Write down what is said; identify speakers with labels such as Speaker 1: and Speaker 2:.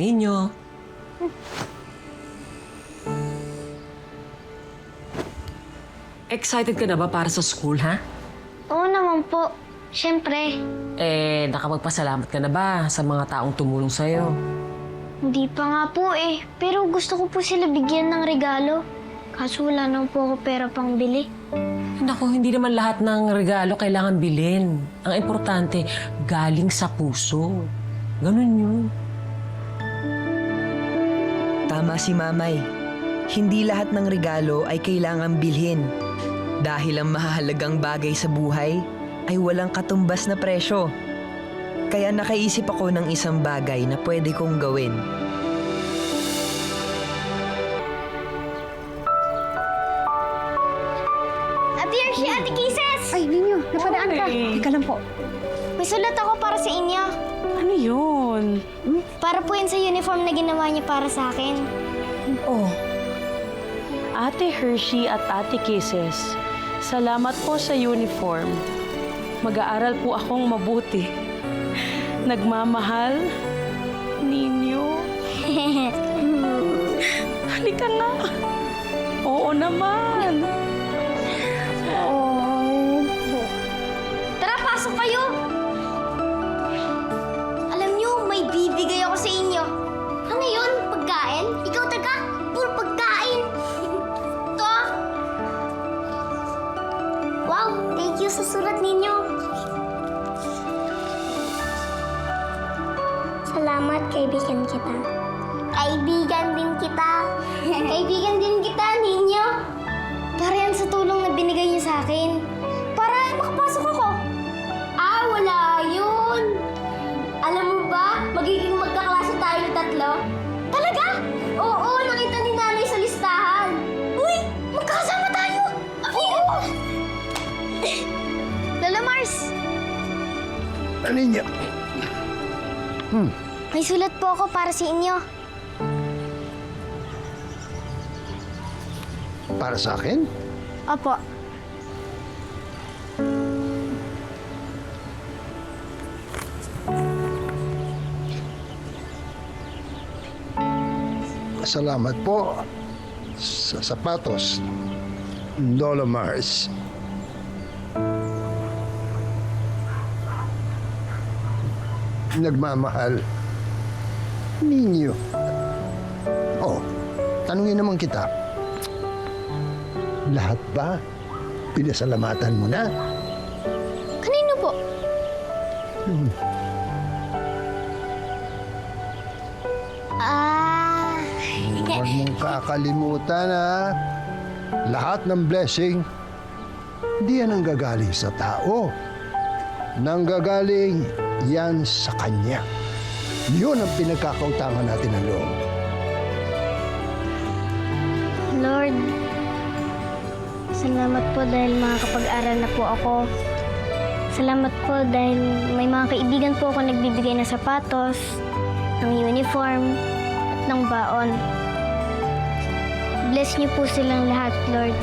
Speaker 1: Ninyo. Excited ka na ba para sa school, ha?
Speaker 2: Oo naman po. Siyempre,
Speaker 1: Eh, nakapagpasalamat ka na ba sa mga taong tumulong sa'yo?
Speaker 2: hindi pa nga po eh. Pero gusto ko po sila bigyan ng regalo. Kaso wala naman po ako pera pang bili.
Speaker 1: Naku, hindi naman lahat ng regalo kailangan bilhin. Ang importante, galing sa puso. Ganun yun.
Speaker 3: Tama si Mamay. Hindi lahat ng regalo ay kailangan bilhin. Dahil ang mahalagang bagay sa buhay ay walang katumbas na presyo. Kaya nakaisip ako ng isang bagay na pwede kong gawin.
Speaker 2: Ate Hershey, Ate Kisses!
Speaker 4: Ay, Ninyo, napadaan ka. Teka lang po.
Speaker 2: May sulat ako para sa inyo.
Speaker 4: Ano yun?
Speaker 2: Para po yun sa uniform na ginawa niya para sa akin.
Speaker 4: Oh. Ate Hershey at Ate Kisses, salamat po sa uniform. Mag-aaral po akong mabuti. Nagmamahal, Ninyo. Halika na. Oo naman.
Speaker 2: Sa sulat ninyo. Salamat, kaibigan kita. Kaibigan din kita. kaibigan din kita, ninyo. Para yan sa tulong na binigay niyo sa Mars,
Speaker 5: Ano niya?
Speaker 2: may sulat po ako para sa inyo.
Speaker 5: Para sa akin?
Speaker 2: Opo.
Speaker 5: Salamat po sa sapatos. Lola Mars. Nagmamahal. Ninyo. Oh, tanungin naman kita. Lahat ba pinasalamatan mo na?
Speaker 2: Kanino po? Ah,
Speaker 5: Huwag mong kakalimutan ha. Lahat ng blessing, di yan ang gagaling sa tao. Nanggagaling yan sa Kanya. Yun ang pinagkakautangan natin ng loob.
Speaker 2: Lord, salamat po dahil makakapag-aral na po ako. Salamat po dahil may mga kaibigan po ako nagbibigay ng sapatos, ng uniform, at ng baon. Bless niyo po silang lahat, Lord.